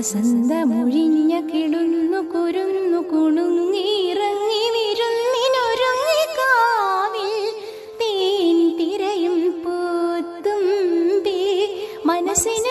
വസന്തമൊഴിഞ്ഞ കിളുന്നു കുരുന്നു കുണുങ്ങിയിറങ്ങി വിരുന്നിനൊരുങ്ങി കാവിൽ തേൻ തിരയും പൂത്തും മനസ്സിന്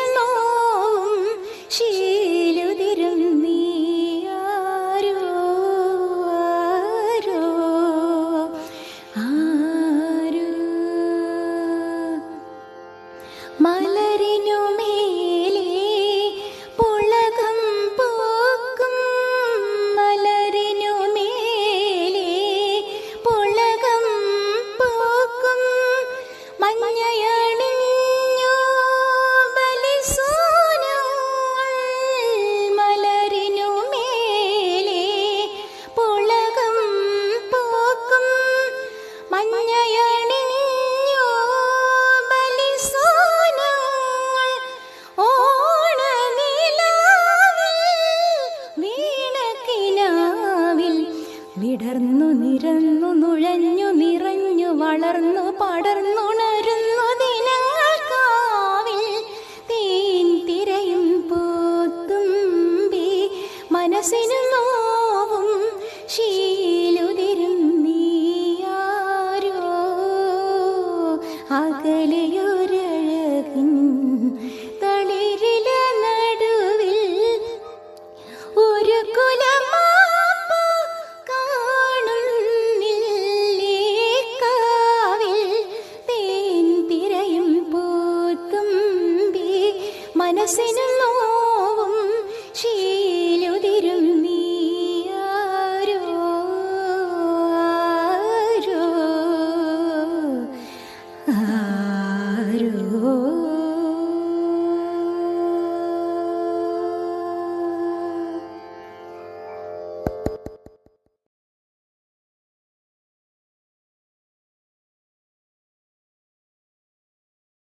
മനസ്സിനും നോവും ശീലുതിരും നീയാരോ? അകലയൊരഴകിൻ തളിരില നടുവിൽ ഒരു കുല